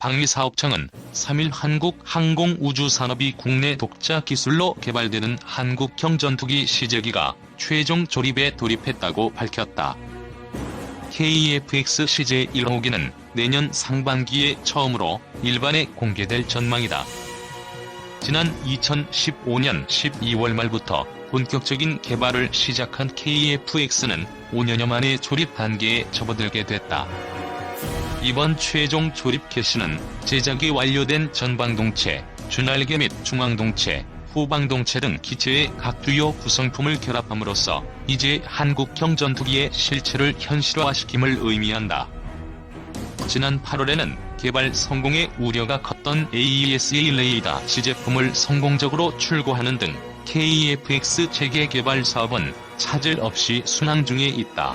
방위사업청은 3일 한국 항공우주산업이 국내 독자 기술로 개발되는 한국형 전투기 시제기가 최종 조립에 돌입했다고 밝혔다. KF-X 시제 1호기는 내년 상반기에 처음으로 일반에 공개될 전망이다. 지난 2015년 12월 말부터 본격적인 개발을 시작한 KF-X는 5년여 만에 조립 단계에 접어들게 됐다. 이번 최종 조립 개시는 제작이 완료된 전방동체, 주날개 및 중앙동체, 후방동체 등 기체의 각 주요 구성품을 결합함으로써 이제 한국형 전투기의 실체를 현실화시킴을 의미한다. 지난 8월에는 개발 성공의 우려가 컸던 AESA 레이더 시제품을 성공적으로 출고하는 등 KF-X 체계 개발 사업은 차질 없이 순항 중에 있다.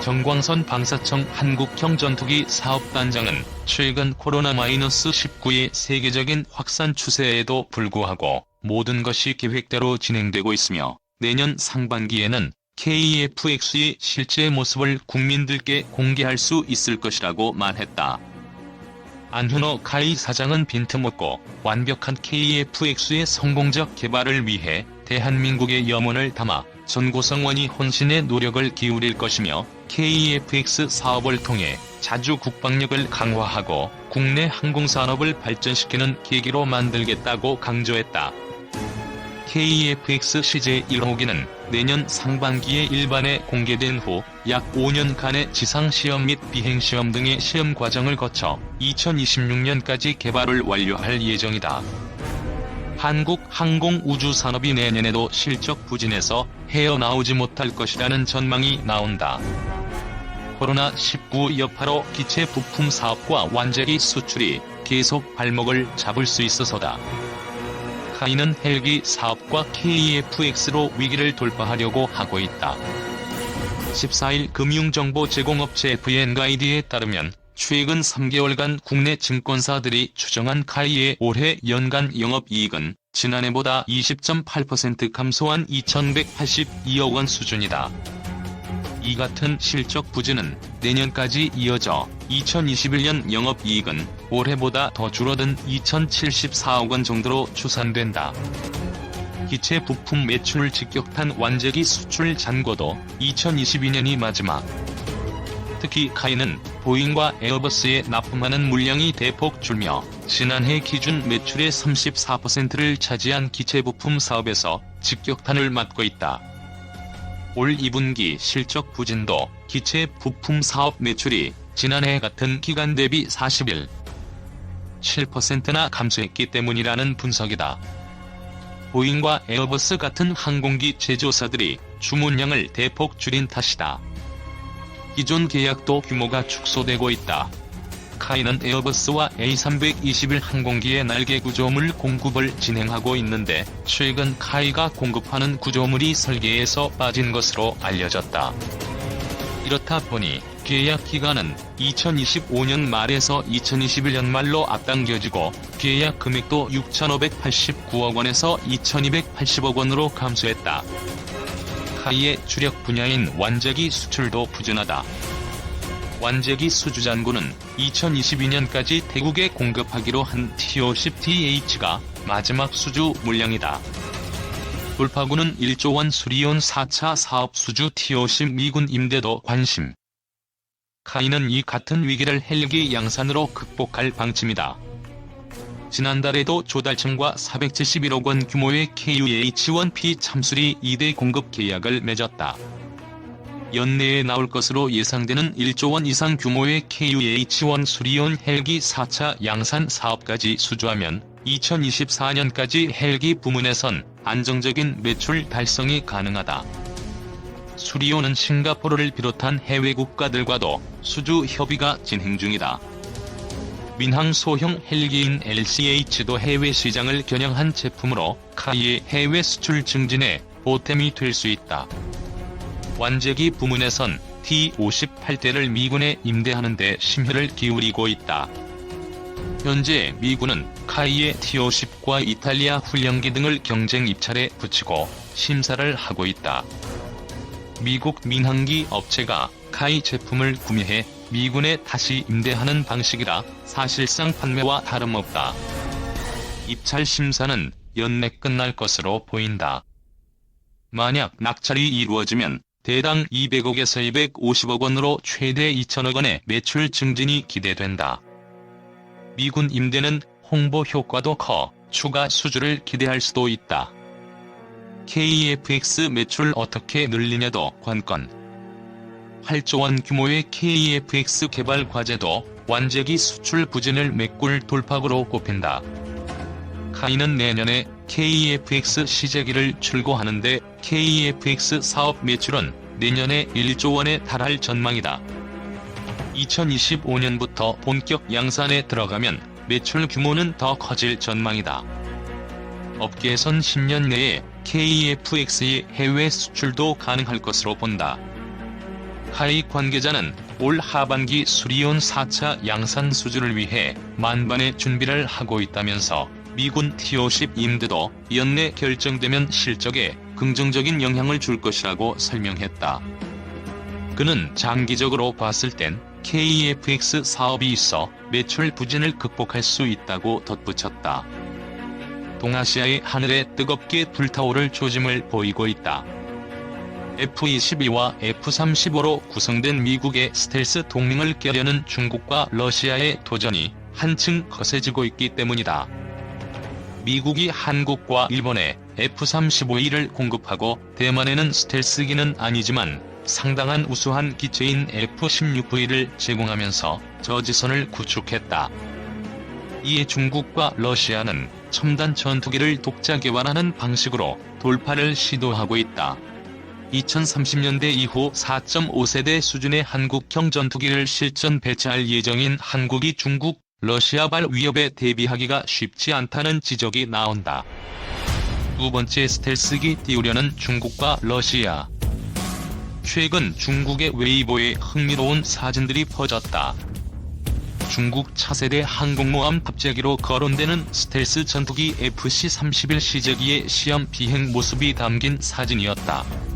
정광선 방사청 한국형 전투기 사업단장은 최근 코로나-19의 세계적인 확산 추세에도 불구하고 모든 것이 계획대로 진행되고 있으며 내년 상반기에는 KF-X의 실제 모습을 국민들께 공개할 수 있을 것이라고 말했다. 안현호 카이 사장은 빈틈없고 완벽한 KF-X의 성공적 개발을 위해 대한민국의 염원을 담아 전고성원이 혼신의 노력을 기울일 것이며 KF-X 사업을 통해 자주 국방력을 강화하고 국내 항공산업을 발전시키는 계기로 만들겠다고 강조했다. KF-X 시제 1호기는 내년 상반기에 일반에 공개된 후 약 5년간의 지상시험 및 비행시험 등의 시험 과정을 거쳐 2026년까지 개발을 완료할 예정이다. 한국 항공우주산업이 내년에도 실적 부진에서 헤어나오지 못할 것이라는 전망이 나온다. 코로나19 여파로 기체 부품 사업과 완제기 수출이 계속 발목을 잡을 수 있어서다. 카이는 헬기 사업과 KF-X로 위기를 돌파하려고 하고 있다. 14일 금융정보 제공업체 VN가이드에 따르면 최근 3개월간 국내 증권사들이 추정한 카이의 올해 연간 영업이익은 지난해보다 20.8% 감소한 2,182억 원 수준이다. 이 같은 실적 부진은 내년까지 이어져 2021년 영업이익은 올해보다 더 줄어든 2,074억 원 정도로 추산된다. 기체 부품 매출 직격탄 완제기 수출 잔고도 2022년이 마지막. 특히 카이는 보잉과 에어버스에 납품하는 물량이 대폭 줄며 지난해 기준 매출의 34%를 차지한 기체 부품 사업에서 직격탄을 맞고 있다. 올 2분기 실적 부진도 기체 부품 사업 매출이 지난해 같은 기간 대비 41. 7%나 감소했기 때문이라는 분석이다. 보잉과 에어버스 같은 항공기 제조사들이 주문량을 대폭 줄인 탓이다. 기존 계약도 규모가 축소되고 있다. 카이는 에어버스와 A321 항공기의 날개 구조물 공급을 진행하고 있는데 최근 카이가 공급하는 구조물이 설계에서 빠진 것으로 알려졌다. 이렇다 보니 계약 기간은 2025년 말에서 2021년 말로 앞당겨지고 계약 금액도 6,589억 원에서 2,280억 원으로 감소했다. 카이의 주력 분야인 완제기 수출도 부진하다. 완제기 수주잔고는 2022년까지 태국에 공급하기로 한 TO10TH가 마지막 수주 물량이다. 돌파구는 1조 원 수리온 4차 사업 수주 TO10 미군 임대도 관심. 카이는 이 같은 위기를 헬기 양산으로 극복할 방침이다. 지난달에도 조달청과 471억 원 규모의 KUH-1P 참수리 2대 공급 계약을 맺었다. 연내에 나올 것으로 예상되는 1조 원 이상 규모의 KUH-1 수리온 헬기 4차 양산 사업까지 수주하면 2024년까지 헬기 부문에선 안정적인 매출 달성이 가능하다. 수리온은 싱가포르를 비롯한 해외 국가들과도 수주 협의가 진행 중이다. 민항 소형 헬기인 LCH도 해외 시장을 겨냥한 제품으로 카이의 해외 수출 증진에 보탬이 될 수 있다. 완제기 부문에선 T-58대를 미군에 임대하는 데 심혈을 기울이고 있다. 현재 미군은 카이의 T-50과 이탈리아 훈련기 등을 경쟁 입찰에 붙이고 심사를 하고 있다. 미국 민항기 업체가 카이 제품을 구매해 미군에 다시 임대하는 방식이라 사실상 판매와 다름없다. 입찰 심사는 연내 끝날 것으로 보인다. 만약 낙찰이 이루어지면 대당 200억에서 250억 원으로 최대 2천억 원의 매출 증진이 기대된다. 미군 임대는 홍보 효과도 커 추가 수주를 기대할 수도 있다. KFX 매출 어떻게 늘리냐도 관건. 8조 원 규모의 KFX 개발 과제도 완제기 수출 부진을 메꿀 돌파구로 꼽힌다. 카이는 내년에 KFX 시제기를 출고하는데 KFX 사업 매출은 내년에 1조 원에 달할 전망이다. 2025년부터 본격 양산에 들어가면 매출 규모는 더 커질 전망이다. 업계에선 10년 내에 KFX의 해외 수출도 가능할 것으로 본다. 하이 관계자는 올 하반기 수리온 4차 양산 수주를 위해 만반의 준비를 하고 있다면서 미군 T-50 임대도 연내 결정되면 실적에 긍정적인 영향을 줄 것이라고 설명했다. 그는 장기적으로 봤을 땐 KFX 사업이 있어 매출 부진을 극복할 수 있다고 덧붙였다. 동아시아의 하늘에 뜨겁게 불타오를 조짐을 보이고 있다. F-22와 F-35로 구성된 미국의 스텔스 동맹을 깨려는 중국과 러시아의 도전이 한층 거세지고 있기 때문이다. 미국이 한국과 일본에 F-35E를 공급하고 대만에는 스텔스기는 아니지만 상당한 우수한 기체인 F-16V를 제공하면서 저지선을 구축했다. 이에 중국과 러시아는 첨단 전투기를 독자 개발하는 방식으로 돌파를 시도하고 있다. 2030년대 이후 4.5세대 수준의 한국형 전투기를 실전 배치할 예정인 한국이 중국, 러시아발 위협에 대비하기가 쉽지 않다는 지적이 나온다. 두 번째 스텔스기 띄우려는 중국과 러시아. 최근 중국의 웨이보에 흥미로운 사진들이 퍼졌다. 중국 차세대 항공모함 탑재기로 거론되는 스텔스 전투기 FC-31 시제기의 시험 비행 모습이 담긴 사진이었다.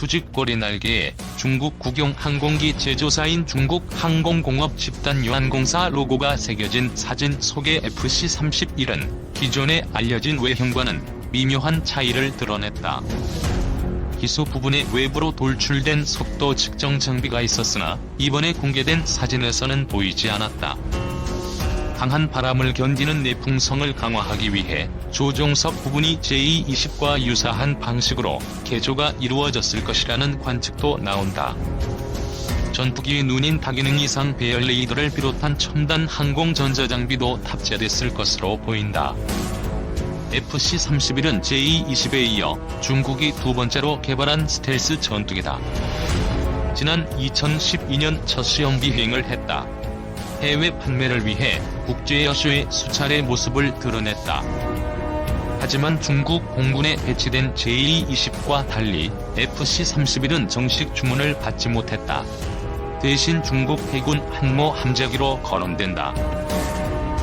수직꼬리 날개에 중국 국용 항공기 제조사인 중국 항공공업 집단 유한공사 로고가 새겨진 사진 속의 FC-31은 기존에 알려진 외형과는 미묘한 차이를 드러냈다. 기소 부분에 외부로 돌출된 속도 측정 장비가 있었으나 이번에 공개된 사진에서는 보이지 않았다. 강한 바람을 견디는 내풍성을 강화하기 위해 조종석 부분이 J-20과 유사한 방식으로 개조가 이루어졌을 것이라는 관측도 나온다. 전투기의 눈인 다기능 이상 배열 레이더를 비롯한 첨단 항공 전자장비도 탑재됐을 것으로 보인다. FC-31은 J-20에 이어 중국이 두 번째로 개발한 스텔스 전투기다. 지난 2012년 첫 시험 비행을 했다. 해외 판매를 위해 국제여쇼의 수차례 모습을 드러냈다. 하지만 중국 공군에 배치된 J-20과 달리 FC-31은 정식 주문을 받지 못했다. 대신 중국 해군 항모 함재기로 거론된다.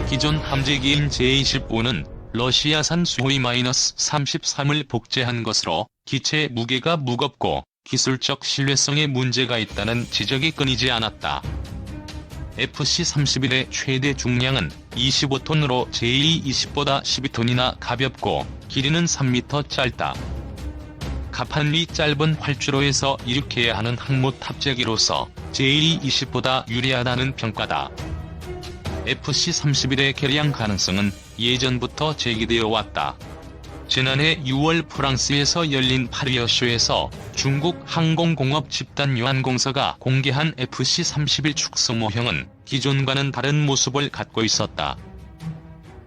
기존 함재기인 J-25는 러시아산 수호이-33을 복제한 것으로 기체 무게가 무겁고 기술적 신뢰성에 문제가 있다는 지적이 끊이지 않았다. FC-31의 최대 중량은 25톤으로 J-20보다 12톤이나 가볍고 길이는 3m 짧다. 가판리 짧은 활주로에서 이륙해야 하는 항모 탑재기로서 J-20보다 유리하다는 평가다. FC-31의 개량 가능성은 예전부터 제기되어 왔다. 지난해 6월 프랑스에서 열린 파리어쇼에서 중국 항공공업 집단 유한공사가 공개한 FC-31 축소 모형은 기존과는 다른 모습을 갖고 있었다.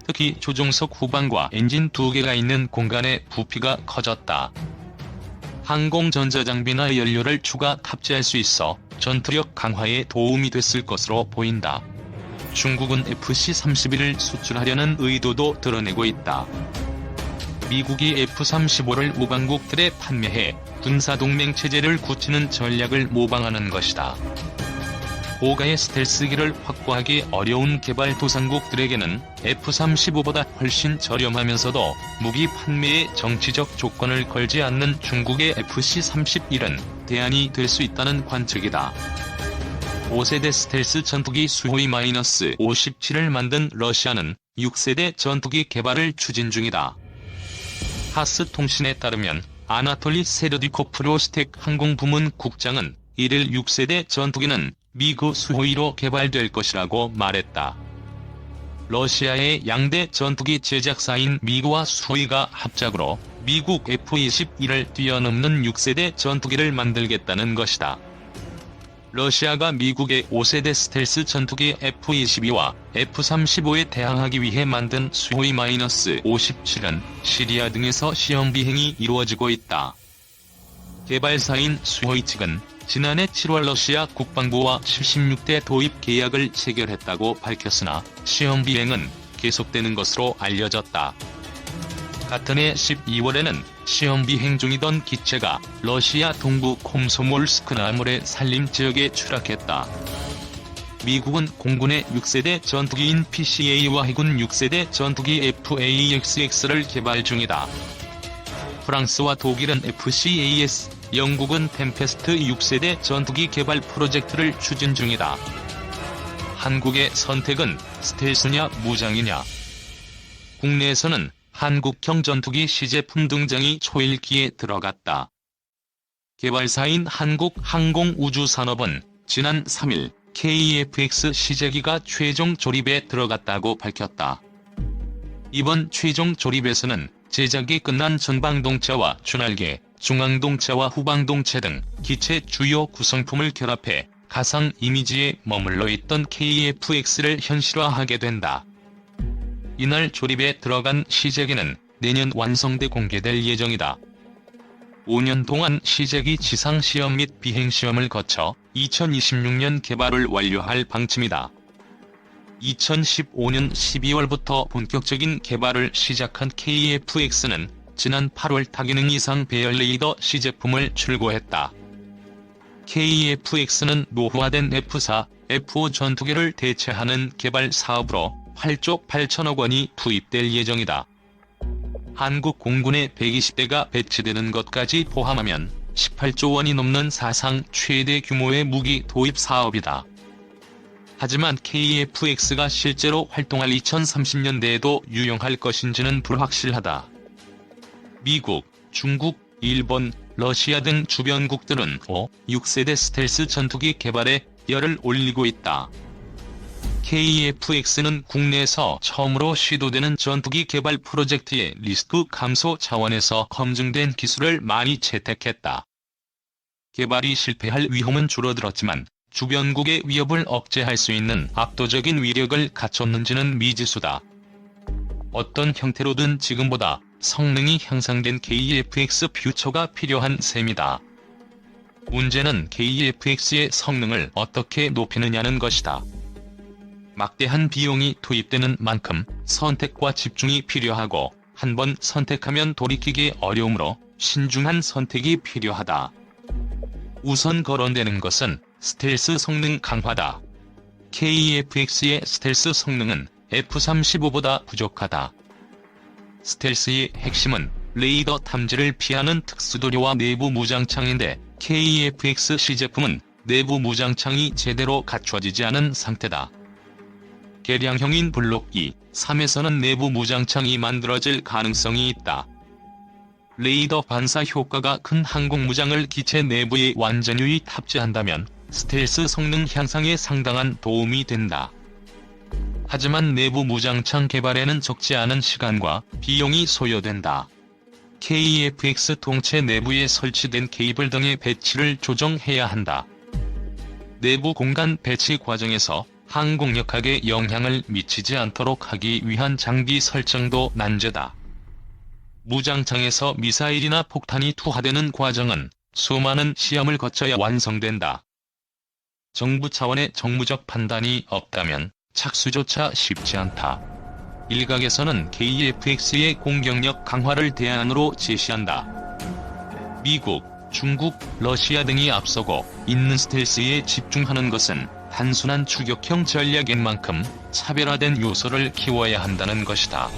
특히 조종석 후방과 엔진 두 개가 있는 공간의 부피가 커졌다. 항공 전자장비나 연료를 추가 탑재할 수 있어 전투력 강화에 도움이 됐을 것으로 보인다. 중국은 FC-31을 수출하려는 의도도 드러내고 있다. 미국이 F-35를 우방국들에 판매해 군사동맹 체제를 굳히는 전략을 모방하는 것이다. 고가의 스텔스기를 확보하기 어려운 개발도상국들에게는 F-35보다 훨씬 저렴하면서도 무기 판매에 정치적 조건을 걸지 않는 중국의 FC-31은 대안이 될 수 있다는 관측이다. 5세대 스텔스 전투기 수호이 마이너스 57을 만든 러시아는 6세대 전투기 개발을 추진 중이다. 하스 통신에 따르면 아나톨리 세르디코프 로 스텍 항공 부문 국장은 1일 6세대 전투기는 미국 수호이로 개발될 것이라고 말했다. 러시아의 양대 전투기 제작사인 미국와 수호이가 합작으로 미국 F-21을 뛰어넘는 6세대 전투기를 만들겠다는 것이다. 러시아가 미국의 5세대 스텔스 전투기 F-22와 F-35에 대항하기 위해 만든 수호이-57은 시리아 등에서 시험 비행이 이루어지고 있다. 개발사인 수호이 측은 지난해 7월 러시아 국방부와 76대 도입 계약을 체결했다고 밝혔으나 시험 비행은 계속되는 것으로 알려졌다. 같은 해 12월에는 시험 비행 중이던 기체가 러시아 동부 콤소몰스크 나물의 산림 지역에 추락했다. 미국은 공군의 6세대 전투기인 PCA와 해군 6세대 전투기 FAXX를 개발 중이다. 프랑스와 독일은 FCAS, 영국은 템페스트 6세대 전투기 개발 프로젝트를 추진 중이다. 한국의 선택은 스텔스냐 무장이냐. 국내에서는 한국형 전투기 시제품 등장이 초일기에 들어갔다. 개발사인 한국항공우주산업은 지난 3일 KEFX 시제기가 최종 조립에 들어갔다고 밝혔다. 이번 최종 조립에서는 제작이 끝난 전방동체와 주날개, 중앙동체와 후방동체 등 기체 주요 구성품을 결합해 가상 이미지에 머물러 있던 KEFX를 현실화하게 된다. 이날 조립에 들어간 시제기는 내년 완성돼 공개될 예정이다. 5년 동안 시제기 지상시험 및 비행시험을 거쳐 2026년 개발을 완료할 방침이다. 2015년 12월부터 본격적인 개발을 시작한 KFX는 지난 8월 다기능 이상 배열 레이더 시제품을 출고했다. KFX는 노후화된 F4, F5 전투기를 대체하는 개발 사업으로 8조 8천억 원이 투입될 예정이다. 한국 공군의 120대가 배치되는 것까지 포함하면 18조 원이 넘는 사상 최대 규모의 무기 도입 사업이다. 하지만 KFX가 실제로 활동할 2030년대에도 유용할 것인지는 불확실하다. 미국, 중국, 일본, 러시아 등 주변국들은 5, 6세대 스텔스 전투기 개발에 열을 올리고 있다. KFX는 국내에서 처음으로 시도되는 전투기 개발 프로젝트의 리스크 감소 차원에서 검증된 기술을 많이 채택했다. 개발이 실패할 위험은 줄어들었지만 주변국의 위협을 억제할 수 있는 압도적인 위력을 갖췄는지는 미지수다. 어떤 형태로든 지금보다 성능이 향상된 KFX 퓨처가 필요한 셈이다. 문제는 KFX의 성능을 어떻게 높이느냐는 것이다. 막대한 비용이 투입되는 만큼 선택과 집중이 필요하고 한 번 선택하면 돌이키기 어려우므로 신중한 선택이 필요하다. 우선 거론되는 것은 스텔스 성능 강화다. KEFX의 스텔스 성능은 F-35보다 부족하다. 스텔스의 핵심은 레이더 탐지를 피하는 특수도료와 내부 무장창인데 KEFX 시제품은 내부 무장창이 제대로 갖춰지지 않은 상태다. 개량형인 블록 2, 3에서는 내부 무장창이 만들어질 가능성이 있다. 레이더 반사 효과가 큰 항공무장을 기체 내부에 완전히 탑재한다면 스텔스 성능 향상에 상당한 도움이 된다. 하지만 내부 무장창 개발에는 적지 않은 시간과 비용이 소요된다. KFX 통체 내부에 설치된 케이블 등의 배치를 조정해야 한다. 내부 공간 배치 과정에서 항공 역학에 영향을 미치지 않도록 하기 위한 장비 설정도 난제다. 무장창에서 미사일이나 폭탄이 투하되는 과정은 수많은 시험을 거쳐야 완성된다. 정부 차원의 정무적 판단이 없다면 착수조차 쉽지 않다. 일각에서는 KFX의 공격력 강화를 대안으로 제시한다. 미국, 중국, 러시아 등이 앞서고 있는 스텔스에 집중하는 것은 단순한 추격형 전략인 만큼 차별화된 요소를 키워야 한다는 것이다.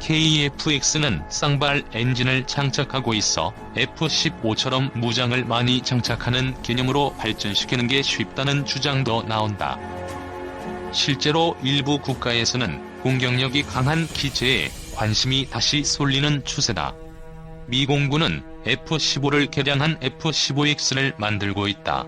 KF-X는 쌍발 엔진을 장착하고 있어 F-15처럼 무장을 많이 장착하는 개념으로 발전시키는 게 쉽다는 주장도 나온다. 실제로 일부 국가에서는 공격력이 강한 기체에 관심이 다시 쏠리는 추세다. 미 공군은 F-15를 개량한 F-15X를 만들고 있다.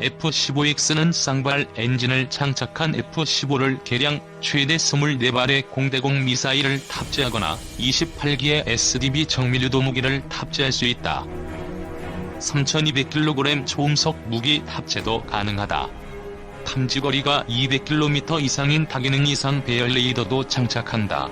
F-15X는 쌍발 엔진을 장착한 F-15를 개량 최대 24발의 공대공 미사일을 탑재하거나 28기의 SDB 정밀유도 무기를 탑재할 수 있다. 3200kg 초음속 무기 탑재도 가능하다. 탐지거리가 200km 이상인 다기능 이상 배열 레이더도 장착한다.